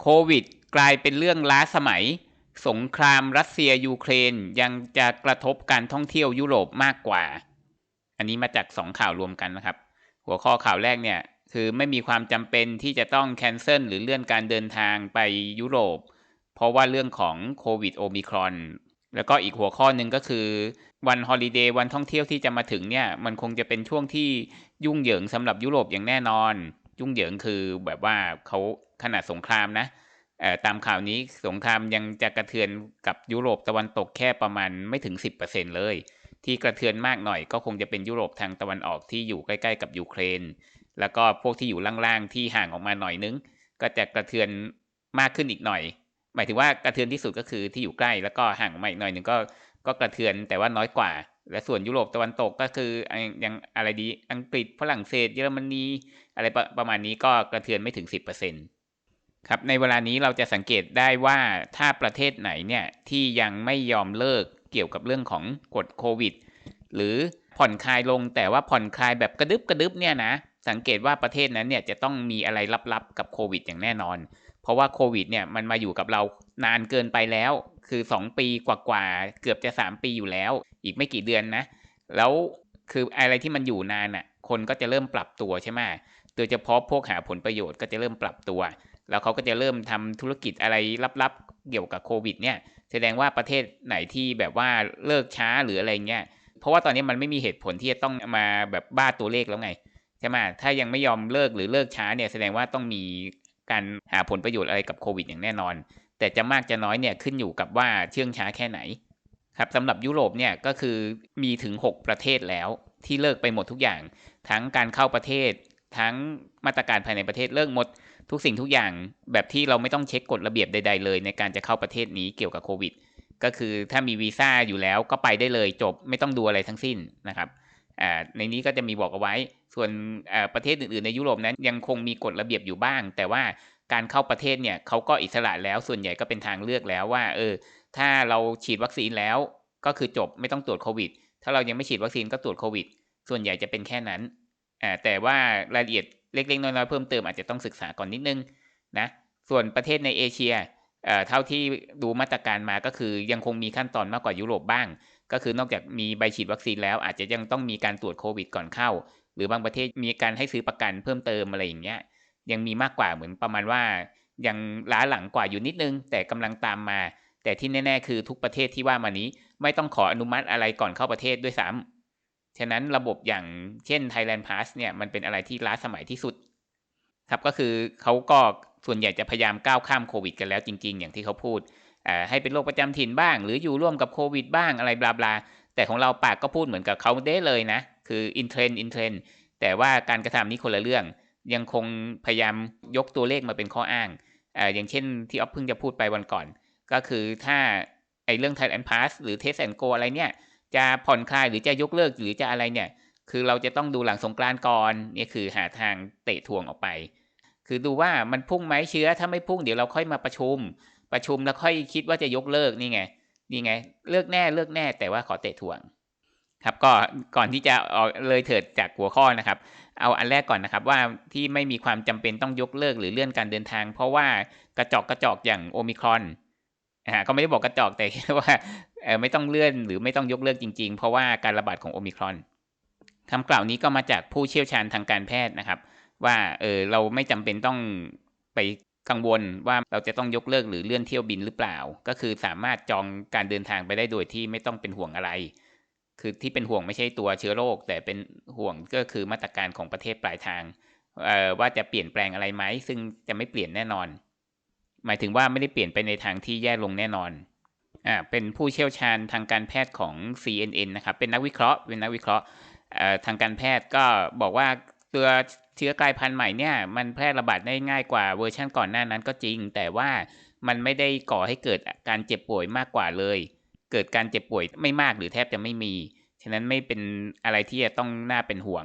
โควิดกลายเป็นเรื่องล้าสมัย สงครามรัสเซียยูเครนยังจะกระทบการท่องเที่ยวยุโรปมากกว่า อันนี้มาจากสองข่าวรวมกันนะครับ หัวข้อข่าวแรกเนี่ยคือไม่มีความจำเป็นที่จะต้องแคนเซิลหรือเลื่อนการเดินทางไปยุโรป เพราะว่าเรื่องของโควิดโอมิครอนแล้วก็อีกหัวข้อหนึ่งก็คือวันฮอลิเดย์วันท่องเที่ยวที่จะมาถึงเนี่ย มันคงจะเป็นช่วงที่ยุ่งเหยิงสำหรับยุโรปอย่างแน่นอน ยุ่งเหยิงคือแบบว่าเขาขนาดสงครามนะตามข่าวนี้สงครามยังจะกระเทือนกับยุโรปตะวันตกแค่ประมาณไม่ถึง 10%เลย ที่กระเทือนมากหน่อยก็คงจะเป็นยุโรปทางตะวันออกที่อยู่ใกล้ๆกับยูเครน แล้วก็พวกที่อยู่ล่างๆที่ห่างออกมาหน่อยนึง ก็จะกระเทือนมากขึ้นอีกหน่อย หมายถึงว่ากระเทือนที่สุดก็คือที่อยู่ใกล้แล้วก็ห่างออกมาอีกหน่อยนึงก็ ก็กระเทือนแต่ว่าน้อยกว่า และส่วนยุโรปตะวันตกก็คือยังอะไรดีอังกฤษฝรั่งเศส เยอรมนีอะไรประมาณนี้ก็กระเทือนไม่ถึง 10%ครับในเวลานี้เราจะสังเกตได้ว่าถ้าประเทศไหนเนี่ยที่ยังไม่ยอมเลิกเกี่ยวกับเรื่องของกฎโควิด หรือผ่อนคลายลงแต่ว่าผ่อนคลายแบบกระดึบกระดึบเนี่ยนะสังเกตว่าประเทศนั้นเนี่ยจะต้องมีอะไรลับๆกับโควิดอย่างแน่นอน เพราะว่าโควิดเนี่ยมันมาอยู่กับเรานานเกินไปแล้ว คือ 2 ปีกว่าๆเกือบจะ 3 ปีอยู่แล้ว อีกไม่กี่เดือนนะ แล้วคืออะไรที่มันอยู่นานอะ่ะ คนก็จะเริ่มปรับตัวใช่ไหมโดยเฉพาะพวกหาผลประโยชน์ก็จะเริ่มปรับตัว แล้วเขาก็จะเริ่มทำธุรกิจอะไรลับๆเกี่ยวกับโควิด เนี่ย แสดงว่าประเทศไหนที่แบบว่าเลิกช้าหรืออะไรเงี้ยเพราะว่าตอนนี้มันไม่มีเหตุผลที่จะต้องมาแบบบ้าตัวเลขแล้วไงใช่ไหมถ้ายังไม่ยอมเลิกหรือเลิกช้าเนี่ยแสดงว่าต้องมี การหาผลประโยชน์อะไรกับโควิดอย่างแน่นอน แต่จะมากจะน้อยเนี่ยขึ้นอยู่กับว่าเชื่องช้าแค่ไหนครับสำหรับยุโรปเนี่ยก็คือมีถึง 6 ประเทศแล้วที่เลิกไปหมดทุกอย่าง ทั้งการเข้าประเทศ ทั้งมาตรการภายในประเทศเลิกหมด ทุกสิ่งทุกอย่างแบบที่เราไม่ต้องเช็คกฎระเบียบใด ๆ เลย ในการจะเข้าประเทศนี้เกี่ยวกับโควิดก็คือถ้ามีวีซ่าอยู่แล้วก็ไปได้เลยจบไม่ต้องดูอะไรทั้งสิ้นนะครับ ในนี้ก็จะมีบอกเอาไว้ ส่วนประเทศอื่นๆในยุโรปนั้นยังคงมีกฎระเบียบอยู่บ้าง แต่ว่าการเข้าประเทศเนี่ยเขาก็อิสระแล้วส่วนใหญ่ก็เป็นทางเลือกแล้วว่าเออถ้าเราฉีดวัคซีนแล้วก็คือจบไม่ต้องตรวจโควิด ถ้าเรายังไม่ฉีดวัคซีนก็ตรวจโควิด ส่วนใหญ่จะเป็นแค่นั้นแต่ว่ารายละเอียดเล็กๆน้อยๆเพิ่มเติมอาจจะต้องศึกษาก่อนนิดนึงนะส่วนประเทศในเอเชียเท่าที่ดูมาตรการมาก็คือยังคงมีขั้นตอนมากกว่ายุโรปบ้าง ก็คือนอกจากมีใบฉีดวัคซีนแล้วอาจจะยังต้องมีการตรวจโควิดก่อนเข้า หรือบางประเทศมีการให้ซื้อประกันเพิ่มเติมอะไรอย่างเงี้ยยังมีมากกว่าเหมือนประมาณว่า ยังล้าหลังกว่าอยู่นิดนึง แต่กำลังตามมา แต่ที่แน่ ๆ คือทุกประเทศที่ว่ามานี้ไม่ต้องขออนุมัติอะไรก่อนเข้าประเทศด้วยซ้ำฉะนั้นระบบอย่างเช่น Thailand Pass เนี่ยมันเป็นอะไรที่ล้าสมัยที่สุด ครับก็คือเขาก็ส่วนใหญ่จะพยายามก้าวข้ามโควิดกันแล้วจริง ๆ อย่างที่เขาพูด ให้เป็นโรคประจำถิ่นบ้าง หรืออยู่ร่วมกับโควิดบ้างอะไรบลาบลาแต่ของเราปากก็พูดเหมือนกับเขาได้เลยนะ คืออินเทรนอินเทรนแต่ว่าการกระทำนี้คนละเรื่อง ยังคงพยายามยกตัวเลขมาเป็นข้ออ้างออย่างเช่นที่ออฟเพิ่งจะพูดไปวันก่อน ก็คือถ้าไอ้เรื่อง Thailand Pass หรือ Test and Go อะไรเนี่ย จะผ่อนคลายหรือจะยกเลิกหรือจะอะไรเนี่ย คือเราจะต้องดูหลังสงกรานก่อนนี่คือหาทางเตะทวงออกไป คือดูว่ามันพุ่งไหมเชื้อถ้าไม่พุ่งเดี๋ยวเราค่อยมาประชุม ประชุมแล้วค่อยคิดว่าจะยกเลิกนี่ไงนี่ไง เลิกแน่เลิกแน่ แต่ว่าขอเตะถ่วง ครับก็ก่อนที่จะออกเลยเถิดจากหัวข้อนะครับ เอาอันแรกก่อนนะครับว่าที่ไม่มีความจำเป็นต้องยกเลิกหรือเลื่อนการเดินทาง เพราะว่ากระจอกกระจอกอย่างโอมิครอนอ่าก็ไม่ได้บอกกระจอกแต่ว่าเออไม่ต้องเลื่อนหรือไม่ต้องยกเลิกจริงๆ เพราะว่าการระบาดของโอมิครอนคำกล่าวนี้ก็มาจากผู้เชี่ยวชาญทางการแพทย์นะครับ ว่าเออเราไม่จำเป็นต้องไป กังวลว่าเราจะต้องยกเลิกหรือเลื่อนเที่ยวบินหรือเปล่า ก็คือสามารถจองการเดินทางไปได้โดยที่ไม่ต้องเป็นห่วงอะไร คือที่เป็นห่วงไม่ใช่ตัวเชื้อโรค แต่เป็นห่วงก็คือมาตรการของประเทศปลายทางว่าจะเปลี่ยนแปลงอะไรไหมซึ่งจะไม่เปลี่ยนแน่นอน หมายถึงว่าไม่ได้เปลี่ยนไปในทางที่แย่ลงแน่นอนอ่าเป็นผู้เชี่ยวชาญทางการแพทย์ของ CNN นะครับเป็นนักวิเคราะห์เป็นนักวิเคราะห์ทางการแพทย์ก็บอกว่า ตัวเชื้อกลายพันธุ์ใหม่เนี่ยมันแพร่ระบาดได้ง่ายกว่าเวอร์ชันก่อนหน้านั้นก็จริง แต่ว่ามันไม่ได้ก่อให้เกิดการเจ็บป่วยมากกว่าเลย เกิดการเจ็บป่วยไม่มากหรือแทบจะไม่มี ฉะนั้นไม่เป็นอะไรที่จะต้องน่าเป็นห่วง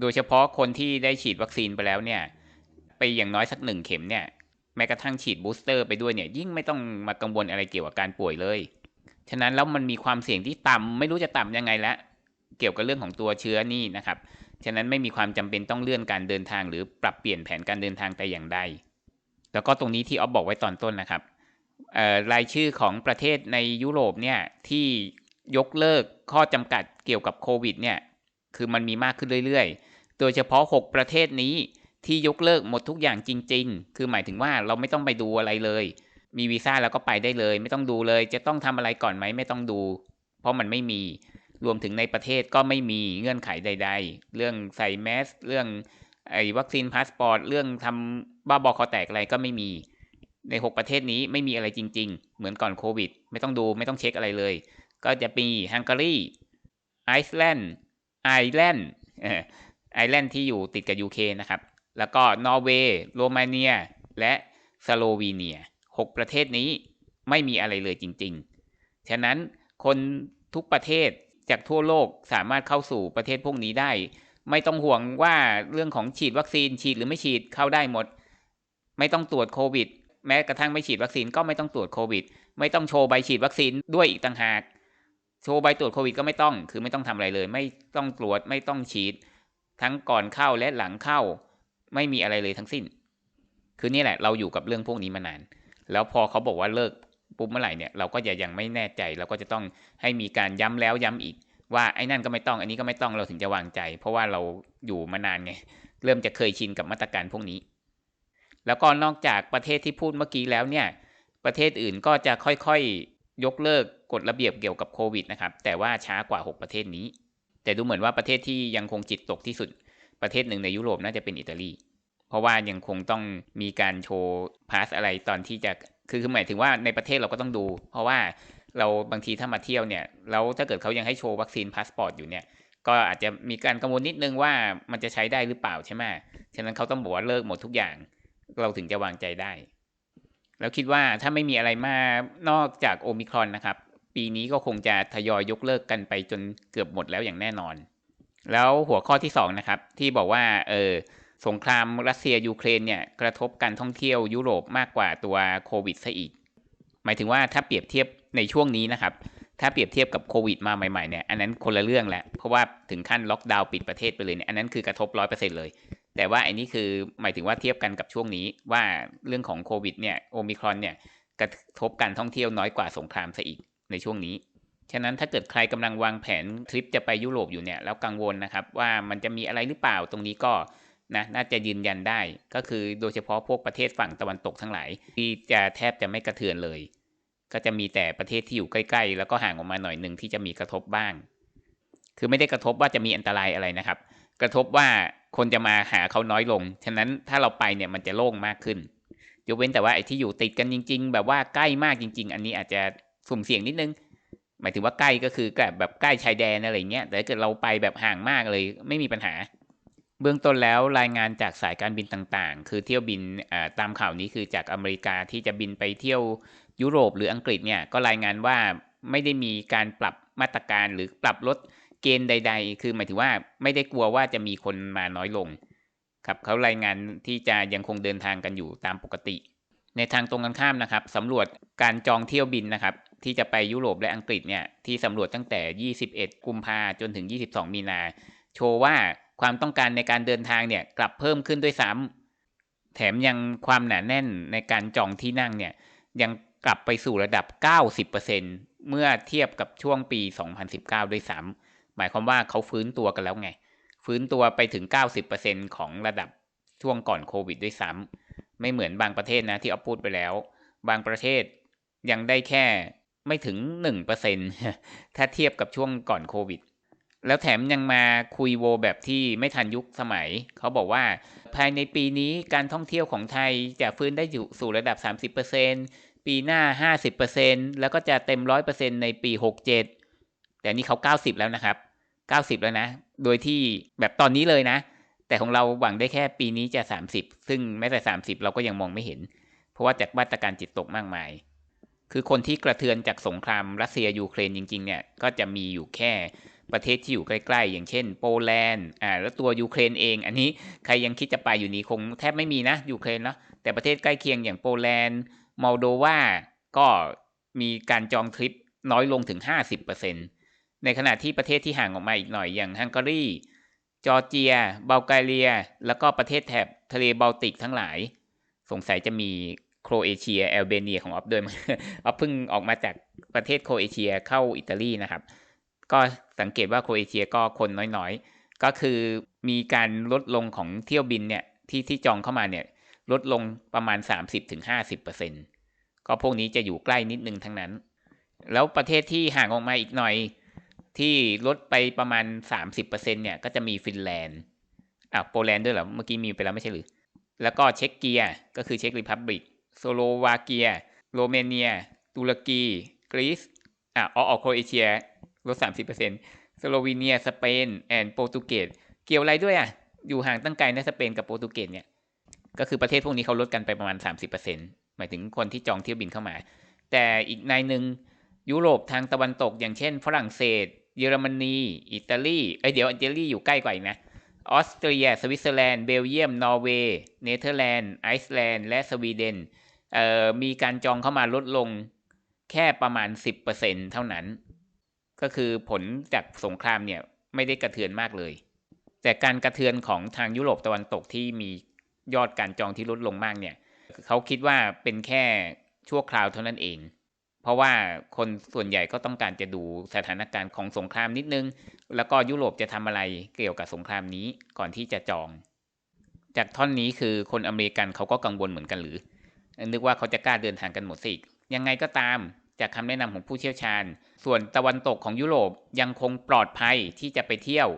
โดยเฉพาะคนที่ได้ฉีดวัคซีนไปแล้วเนี่ย ไปอย่างน้อยสักหนึ่งเข็มเนี่ย แม้กระทั่งฉีดบูสเตอร์ไปด้วยเนี่ยยิ่งไม่ต้องมากังวลอะไรเกี่ยวกับการป่วยเลย ฉะนั้นแล้วมันมีความเสี่ยงที่ต่ำไม่รู้จะต่ำยังไงแล้วเกี่ยวกับเรื่องของตัวเชื้อนี่นะครับ ฉะนั้นไม่มีความจำเป็นต้องเลื่อนการเดินทาง หรือปรับเปลี่ยนแผนการเดินทางแต่อย่างใด แล้วก็ตรงนี้ที่ออฟบอกไว้ตอนต้นนะครับรายชื่อของประเทศในยุโรปเนี่ยที่ยกเลิกข้อจำกัดเกี่ยวกับโควิดเนี่ยคือมันมีมากขึ้นเรื่อยๆ โดยเฉพาะ 6 ประเทศนี้ที่ยกเลิกหมดทุกอย่างจริง ๆ คือหมายถึงว่าเราไม่ต้องไปดูอะไรเลย มีวีซ่าแล้วก็ไปได้เลย ไม่ต้องดูเลย จะต้องทำอะไรก่อนไหมไม่ต้องดู เพราะมันไม่มี รวมถึงในประเทศก็ไม่มีเงื่อนไขใด ๆ เรื่องใส่แมส เรื่องไอ้วัคซีนพาสปอร์ต เรื่องทำบ้าบอคอแตกอะไรก็ไม่มี ใน 6 ประเทศนี้ไม่มีอะไรจริง ๆ เหมือนก่อนโควิด ไม่ต้องดูไม่ต้องเช็คอะไรเลย ก็จะมีฮังการี ไอซ์แลนด์ ไอแลนด์ไอแลนด์ที่อยู่ติดกับยูเคนะครับ แล้วก็นอร์เวย์ โรมาเนีย และสโลวีเนียหกประเทศนี้ไม่มีอะไรเลยจริง ๆ ฉะนั้นคนทุกประเทศ จากทั่วโลกสามารถเข้าสู่ประเทศพวกนี้ได้ ไม่ต้องห่วงว่าเรื่องของฉีดวัคซีนฉีดหรือไม่ฉีดเข้าได้หมด ไม่ต้องตรวจโควิด แม้กระทั่งไม่ฉีดวัคซีนก็ไม่ต้องตรวจโควิด ไม่ต้องโชว์ใบฉีดวัคซีนด้วยอีกต่างหาก โชว์ใบตรวจโควิดก็ไม่ต้อง คือไม่ต้องทำอะไรเลย ไม่ต้องตรวจไม่ต้องฉีด ทั้งก่อนเข้าและหลังเข้า ไม่มีอะไรเลยทั้งสิ้น คือนี่แหละเราอยู่กับเรื่องพวกนี้มานาน แล้วพอเขาบอกว่าเลิก ปุ๊บเมื่อไหร่เนี่ยเราก็จะยังไม่แน่ใจเราก็จะต้องให้มีการย้ำแล้วย้ำอีก ว่าไอ้นั่นก็ไม่ต้อง อันนี้ก็ไม่ต้องเราถึงจะวางใจ เพราะว่าเราอยู่มานานไงเริ่มจะเคยชินกับมาตรการพวกนี้ แล้วก็นอกจากประเทศที่พูดเมื่อกี้แล้วเนี่ยประเทศอื่นก็จะค่อยๆยกเลิกกฎระเบียบเกี่ยวกับโควิดนะครับแต่ว่าช้ากว่า 6 ประเทศนี้ แต่ดูเหมือนว่าประเทศที่ยังคงจิตตกที่สุด ประเทศหนึ่งในยุโรปน่าจะเป็นอิตาลีเพราะว่ายังคงต้องมีการโชว์พาสอะไรตอนที่จะ คือคือหมายถึงว่าในประเทศเราก็ต้องดู เพราะว่าเราบางทีถ้ามาเที่ยวเนี่ยแล้วถ้าเกิดเขายังให้โชว์วัคซีนพาสปอร์ตอยู่เนี่ยก็อาจจะมีการกังวลนิดนึงว่ามันจะใช้ได้หรือเปล่าใช่ไหมฉะนั้นเขาต้องบอกว่าเลิกหมดทุกอย่าง เราถึงจะวางใจได้ แล้วคิดว่าถ้าไม่มีอะไรมานอกจากโอมิครอนนะครับ ปีนี้ก็คงจะทยอยยกเลิกกันไปจนเกือบหมดแล้วอย่างแน่นอน แล้วหัวข้อที่2นะครับที่บอกว่าเออ สงครามรัสเซียยูเครนเนี่ยกระทบการท่องเที่ยวยุโรปมากกว่าตัวโควิดซะอีก หมายถึงว่าถ้าเปรียบเทียบในช่วงนี้นะครับ ถ้าเปรียบเทียบกับโควิดมาใหม่ๆเนี่ยอันนั้นคนละเรื่องแหละเพราะว่าถึงขั้นล็อกดาวน์ปิดประเทศไปเลยเนี่ยอันนั้นคือกระทบร้อยเปอร์เซ็นเลยแต่ว่าอันนี้คือหมายถึงว่าเทียบกันกับช่วงนี้ว่าเรื่องของโควิดเนี่ยโอมิครอนเนี่ยกระทบการท่องเที่ยวน้อยกว่าสงครามซะอีกในช่วงนี้ ฉะนั้นถ้าเกิดใครกำลังวางแผนทริปจะไปยุโรปอยู่เนี่ยแล้วกังวลนะครับว่ามันจะมีอะไรหรือเปล่าตรงนี้ก็ นะน่าจะยืนยันได้ ก็คือโดยเฉพาะพวกประเทศฝั่งตะวันตกทั้งหลายที่จะแทบจะไม่กระเทือนเลย ก็จะมีแต่ประเทศที่อยู่ใกล้ ๆ แล้วก็ห่างออกมาหน่อยหนึ่งที่จะมีกระทบบ้าง คือไม่ได้กระทบว่าจะมีอันตรายอะไรนะครับ กระทบว่าคนจะมาหาเขาน้อยลง ฉะนั้นถ้าเราไปเนี่ยมันจะโล่งมากขึ้น ยกเว้นแต่ว่าไอ้ที่อยู่ติดกันจริง ๆ แบบว่าใกล้มากจริง ๆ อันนี้อาจจะสุ่มเสี่ยงนิดนึง หมายถึงว่าใกล้ก็คือแบบแบบใกล้ชายแดนอะไรเงี้ย แต่ถ้าเกิดเราไปแบบห่างมากเลยไม่มีปัญหา เบื้องต้นแล้วรายงานจากสายการบินต่างๆ คือเที่ยวบินตามข่าวนี้คือจากอเมริกาที่จะบินไปเที่ยวยุโรปหรืออังกฤษเนี่ยก็รายงานว่าไม่ได้มีการปรับมาตรการหรือปรับลดเกณฑ์ใด ๆ คือหมายถึงว่าไม่ได้กลัวว่าจะมีคนมาน้อยลงครับเขารายงานที่จะยังคงเดินทางกันอยู่ตามปกติ ในทางตรงกันข้ามนะครับสำรวจการจองเที่ยวบินนะครับที่จะไปยุโรปและอังกฤษเนี่ยที่สำรวจตั้งแต่ 21 กุมภาจนถึง 22 มีนา โชว์ว่า ความต้องการในการเดินทางเนี่ยกลับเพิ่มขึ้นด้วยซ้ำแถมยังความหนาแน่นในการจองที่นั่งเนี่ยยังกลับไปสู่ระดับ 90%เมื่อเทียบกับช่วงปี 2019 ด้วยซ้ำหมายความว่าเขาฟื้นตัวกันแล้วไง ฟื้นตัวไปถึง 90%ของระดับช่วงก่อนโควิดด้วยซ้ำไม่เหมือนบางประเทศนะที่เอาพูดไปแล้ว บางประเทศยังได้แค่ไม่ถึงหนึ่งเปอร์เซ็นถ้าเทียบกับช่วงก่อนโควิด แล้วแถมยังมาคุยโวแบบที่ไม่ทันยุคสมัย เขาบอกว่าภายในปีนี้การท่องเที่ยวของไทยจะฟื้นได้อยู่สู่ระดับ 30%ปีหน้า 50%แล้วก็จะเต็ม 100%ในปี 67 แต่นี่เขา 90 แล้วนะครับ 90 แล้วนะ โดยที่แบบตอนนี้เลยนะ แต่ของเราหวังได้แค่ปีนี้จะ 30 ซึ่งแม้แต่ 30 เราก็ยังมองไม่เห็น เพราะว่าจากมาตรการจิตตกมากมายคือคนที่กระเทือนจากสงครามรัสเซียยูเครนจริงๆเนี่ยก็จะมีอยู่แค่ ประเทศที่อยู่ใกล้ๆ อย่างเช่น โปแลนด์อ่าแล้วตัวยูเครนเอง อันนี้ใครยังคิดจะไปอยู่นี้คงแทบไม่มีนะยูเครนเนาะแต่ประเทศใกล้เคียงอย่างโปแลนด์มอลโดวาก็มีการจองทริปน้อยลงถึง 50%ในขณะที่ประเทศที่ห่างออกมาอีกหน่อยอย่างฮังการีจอร์เจียบัลแกเรีย แล้วก็ประเทศแถบทะเลบอลติกทั้งหลาย สงสัยจะมีโครเอเชียแอลเบเนียของออฟด้วยมั้งออฟเพิ่งออกมาจากประเทศโครเอเชียเข้าอิตาลีนะครับ ก็สังเกตว่าโครเอเชียก็คนน้อยๆ ก็คือมีการลดลงของเที่ยวบินเนี่ยที่ที่จองเข้ามาเนี่ยลดลงประมาณ 30-50%ก็พวกนี้จะอยู่ใกล้นิดนึงทั้งนั้น แล้วประเทศที่ห่างออกมาอีกหน่อยที่ลดไปประมาณ 30%เนี่ยก็จะมีฟินแลนด์อะโปแลนด์ด้วยเหรอ เมื่อกี้มีไปแล้วไม่ใช่หรือ แล้วก็เช็กเกียก็คือเช็กริพับบิกสโลวาเกีย โรเมเนีย ตุรกี กรีซอะออโครเอเชีย ลด 30%สโลวีเนีย สเปน แอนโปรตุเกส เกี่ยวอะไรด้วยอะ อยู่ห่างตั้งไกลนะสเปนกับโปรตุเกสเนี่ย ก็คือประเทศพวกนี้เขาลดกันไปประมาณ 30%หมายถึงคนที่จองเที่ยวบินเข้ามา แต่อีกในหนึ่งยุโรปทางตะวันตก อย่างเช่น ฝรั่งเศส เยอรมนี อิตาลี เอ้ยเดี๋ยวอิตาลีอยู่ใกล้กว่าอีกนะ ออสเตรีย สวิตเซอร์แลนด์ เบลเยียม นอร์เวย์ เนเธอร์แลนด์ ไอซ์แลนด์ และสวีเดน เอ่อ มีการจองเข้ามาลดลงแค่ประมาณ 10%เท่านั้น ก็คือผลจากสงครามเนี่ยไม่ได้กระเทือนมากเลย แต่การกระเทือนของทางยุโรปตะวันตกที่มียอดการจองที่ลดลงมากเนี่ยเขาคิดว่าเป็นแค่ชั่วคราวเท่านั้นเอง เพราะว่าคนส่วนใหญ่ก็ต้องการจะดูสถานการณ์ของสงครามนิดนึง แล้วก็ยุโรปจะทำอะไรเกี่ยวกับสงครามนี้ก่อนที่จะจอง จากท่อนนี้คือคนอเมริกันเขาก็กังวลเหมือนกันหรือ นึกว่าเขาจะกล้าเดินทางกันหมดสิยังไงก็ตาม จากคำแนะนำของผู้เชี่ยวชาญ ส่วนตะวันตกของยุโรปยังคงปลอดภัยที่จะไปเที่ยว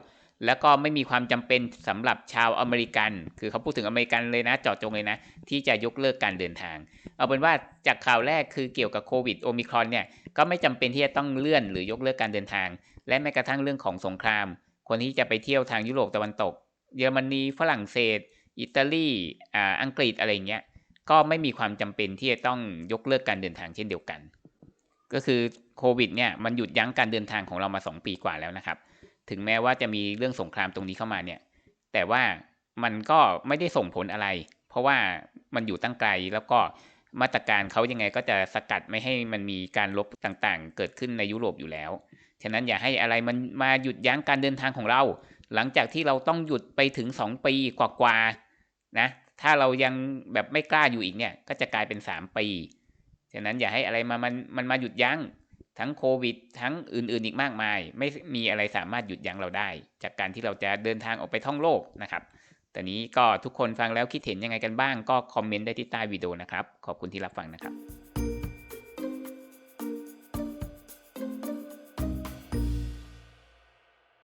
แล้วก็ไม่มีความจำเป็นสำหรับชาวอเมริกัน คือเขาพูดถึงอเมริกันเลยนะเจาะจงเลยนะ ที่จะยกเลิกการเดินทาง เอาเป็นว่าจากข่าวแรกคือเกี่ยวกับโควิดโอมิครอนเนี่ยก็ไม่จำเป็นที่จะต้องเลื่อนหรือยกเลิกการเดินทาง และแม้กระทั่งเรื่องของสงคราม คนที่จะไปเที่ยวทางยุโรปตะวันตก เยอรมนีฝรั่งเศส อิตาลีอ่าอังกฤษอะไรเงี้ยก็ไม่มีความจำเป็นที่จะต้องยกเลิกการเดินทางเช่นเดียวกัน ก็คือโควิดเนี่ยมันหยุดยั้งการเดินทางของเรามา 2 ปีกว่าแล้วนะครับ ถึงแม้ว่าจะมีเรื่องสงครามตรงนี้เข้ามาเนี่ย แต่ว่ามันก็ไม่ได้ส่งผลอะไร เพราะว่ามันอยู่ตั้งไกลแล้วก็มาตรการเขายังไงก็จะสกัดไม่ให้มันมีการลบต่างๆ เกิดขึ้นในยุโรปอยู่แล้ว ฉะนั้นอย่าให้อะไรมันมาหยุดยั้งการเดินทางของเรา หลังจากที่เราต้องหยุดไปถึง 2 ปีกว่าๆนะ ถ้าเรายังแบบไม่กล้าอยู่อีกเนี่ย ก็จะกลายเป็น 3 ปี ฉะนั้นอย่าให้อะไรมามันมันมาหยุดยั้งทั้งโควิด ทั้งอื่นๆอีกมากมาย ไม่มีอะไรสามารถหยุดยั้งเราได้ จากการที่เราจะเดินทางออกไปท่องโลกนะครับแต่นี้ก็ทุกคนฟังแล้วคิดเห็นยังไงกันบ้างก็คอมเมนต์ได้ที่ใต้วิดีโอนะครับ ขอบคุณที่รับฟังนะครับ